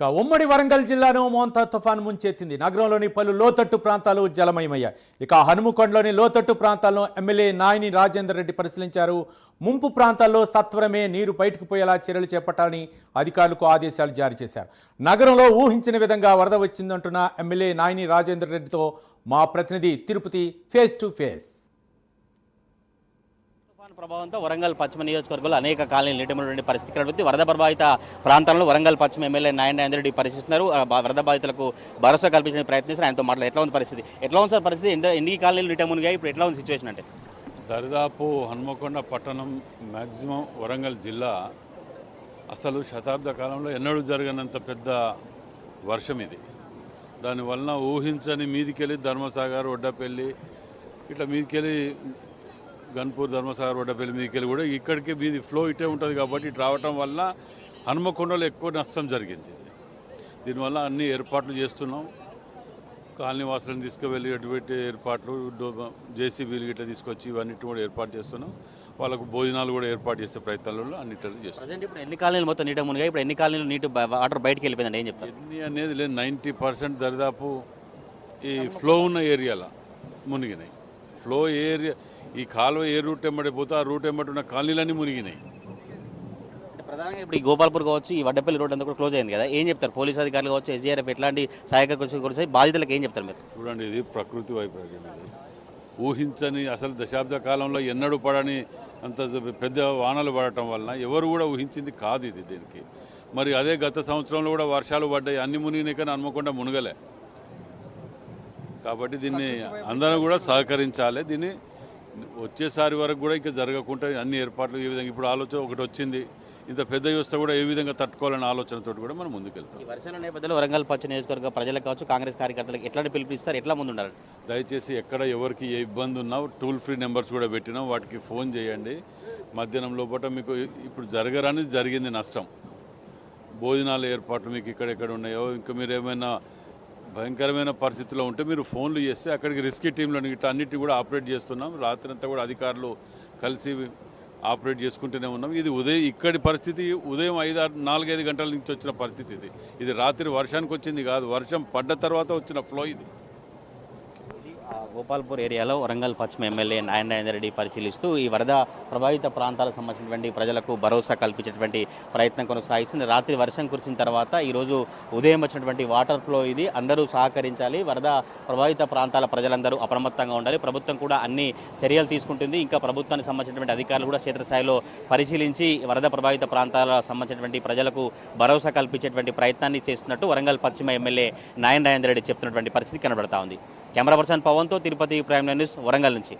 ఇక ఉమ్మడి వరంగల్ జిల్లాను మోంతా తుఫాన్ ముంచెత్తింది. నగరంలోని పలు లోతట్టు ప్రాంతాలు జలమయమయ్యాయి. ఇక హనుమకొండలోని లోతట్టు ప్రాంతాల్లో ఎమ్మెల్యే నాయని రాజేందర్ రెడ్డి పరిశీలించారు. ముంపు ప్రాంతాల్లో సత్వరమే నీరు బయటకు పోయేలా చర్యలు చేపట్టాలని అధికారులకు ఆదేశాలు జారీ చేశారు. నగరంలో ఊహించిన విధంగా వరద వచ్చిందంటున్న ఎమ్మెల్యే నాయని రాజేందర్ రెడ్డితో మా ప్రతినిధి తిరుపతి ఫేస్ టు ఫేస్. ప్రభావంతో వరంగల్ పశ్చిమ నియోజకవర్గంలో అనేక కాలనీలు నీటముడి పరిస్థితి కనబడుతుంది వరద ప్రభావిత ప్రాంతంలో వరంగల్ పశ్చిమ ఎమ్మెల్యే నారాయణ రెడ్డి పరిశీలిస్తున్నారు వరద బాధితులకు భరోసా కల్పించడానికి ప్రయత్నిస్తారు ఆయనతో మాట్లాడు ఎట్లా ఉంది పరిస్థితి? ఎట్లా ఉంది సార్ పరిస్థితి? ఎంత ఎన్ని కాలనీలు నీటమునిగాయి? ఇప్పుడు ఎట్లా ఉంది సిచ్యువేషన్ అంటే? దరిదాపు హన్మకొండ పట్టణం మ్యాక్సిమం వరంగల్ జిల్లా అసలు శతాబ్ద కాలంలో ఎన్నడూ జరగనంత పెద్ద వర్షం ఇది. దానివలన ఊహించని మీదికెళ్ళి ధర్మసాగర్ ఒడ్డపల్లి ఇట్లా మీదికెళ్ళి గన్పూర్ ధర్మసాగర్ ఒడ్డపల్లి మీదికెళ్ళి కూడా ఇక్కడికి మీది ఫ్లో ఇటే ఉంటుంది కాబట్టి ఇటు రావటం వల్ల హన్మకొండలో ఎక్కువ నష్టం జరిగింది. దీనివల్ల అన్ని ఏర్పాట్లు చేస్తున్నాం. కాలనీ వాసులను తీసుకువెళ్ళి అటువంటి ఏర్పాట్లు జేసీబీలు ఇట్లా తీసుకొచ్చి ఇవన్నిటి కూడా ఏర్పాటు చేస్తున్నాం. వాళ్ళకు భోజనాలు కూడా ఏర్పాటు చేసే ప్రయత్నాలలో అన్నిటిలో చేస్తున్నాం. ఇప్పుడు ఎన్ని కాలనీలు మొత్తం నీట మునిగాయి? ఇప్పుడు ఎన్ని కాలనీలు నీటి వాటర్ బయటికి వెళ్ళిపోయిందండి ఏం చెప్తారు? ఎన్ని అనేది లేదు నైంటీ పర్సెంట్ దరిదాపు ఈ ఫ్లో ఉన్న ఏరియాల మునిగినాయి. ఫ్లో ఏరియా ఈ కాలువ ఏ రూట్ ఎమ్మడి పోతే ఆ రూట్ ఎమ్మటి ఉన్న కాలనీలన్నీ మునిగినాయి. ప్రధానంగా ఇప్పుడు ఈ గోపాల్పూర్ కావచ్చు ఈ వడ్డపల్లి రోడ్ అంతా కూడా క్లోజ్ అయింది కదా. ఏం చెప్తారు? పోలీస్ అధికారులు కావచ్చు ఎస్డీఆర్ఎఫ్ ఎట్లాంటి సహాయక కృషి బాధితులకు ఏం చెప్తారు మీరు? చూడండి ఇది ప్రకృతి వైపరీత్యం ఇది. ఊహించని అసలు దశాబ్ద కాలంలో ఎన్నడూ పడని అంత పెద్ద వానలు పడటం వలన ఎవరు కూడా ఊహించింది కాదు ఇది దీనికి. మరి అదే గత సంవత్సరంలో కూడా వర్షాలు పడ్డాయి అన్ని మునిగినాయి కానీ హనుమకొండ మునగలే. కాబట్టి దీన్ని అందరూ కూడా సహకరించాలి. దీన్ని వచ్చేసారి వరకు కూడా ఇంకా జరగకుండా అన్ని ఏర్పాట్లు ఏ విధంగా ఇప్పుడు ఆలోచన ఒకటి వచ్చింది. ఇంత పెద్ద వ్యవస్థ కూడా ఏ విధంగా తట్టుకోవాలనే ఆలోచనతో కూడా మనం ముందుకెళ్తాం. ఈ వర్షాల నేపథ్యంలో వరంగల్ పశ్చిమ నియోజకవర్గ ప్రజలకు కావచ్చు కాంగ్రెస్ కార్యకర్తలకు ఎట్లాంటి పిలుపునిస్తారు? ఎట్లా ముందు ఉండాలి దయచేసి ఎక్కడ ఎవరికి ఏ ఇబ్బంది ఉన్నా టోల్ ఫ్రీ నెంబర్స్ కూడా పెట్టినాం. వాటికి ఫోన్ చేయండి. మధ్యాహ్నం లోపల మీకు ఇప్పుడు జరగరాని జరిగింది నష్టం. భోజనాల ఏర్పాట్లు మీకు ఇక్కడెక్కడ ఉన్నాయో ఇంకా మీరు ఏమైనా భయంకరమైన పరిస్థితిలో ఉంటే మీరు ఫోన్లు చేస్తే అక్కడికి రిస్కీ టీంలో ఇట్లా అన్నిటి కూడా ఆపరేట్ చేస్తున్నాం. రాత్రి అంతా కూడా అధికారులు కలిసి ఆపరేట్ చేసుకుంటూనే ఉన్నాం. ఇది ఉదయం ఇక్కడి పరిస్థితి ఉదయం ఐదు ఆరు నాలుగైదు గంటల నుంచి వచ్చిన పరిస్థితి ఇది. ఇది రాత్రి వర్షానికి వచ్చింది కాదు. వర్షం పడ్డ తర్వాత వచ్చిన ఫ్లో ఇది. గోపాల్పూర్ ఏరియాలో వరంగల్ పశ్చిమ ఎమ్మెల్యే నారాయణ రెడ్డి పరిశీలిస్తూ ఈ వరద ప్రభావిత ప్రాంతాలకు సంబంధించినటువంటి ప్రజలకు భరోసా కల్పించేటువంటి ప్రయత్నం కొనసాగిస్తుంది. రాత్రి వర్షం కురిసిన తర్వాత ఈరోజు ఉదయం వచ్చినటువంటి వాటర్ ఫ్లో ఇది. అందరూ సహకరించాలి. వరద ప్రభావిత ప్రాంతాల ప్రజలందరూ అప్రమత్తంగా ఉండాలి. ప్రభుత్వం కూడా అన్ని చర్యలు తీసుకుంటుంది. ఇంకా ప్రభుత్వానికి సంబంధించినటువంటి అధికారులు కూడా క్షేత్రస్థాయిలో పరిశీలించి వరద ప్రభావిత ప్రాంతాలకు సంబంధించినటువంటి ప్రజలకు భరోసా కల్పించేటువంటి ప్రయత్నాన్ని చేస్తున్నట్టు వరంగల్ పశ్చిమ ఎమ్మెల్యే నారాయణ రెడ్డి చెప్తున్నటువంటి పరిస్థితి కనబడతా ఉంది. కెమెరా పర్సన్ పవన్తో తిరుపతి ప్రైమ్ న్యూస్ వరంగల్ నుంచి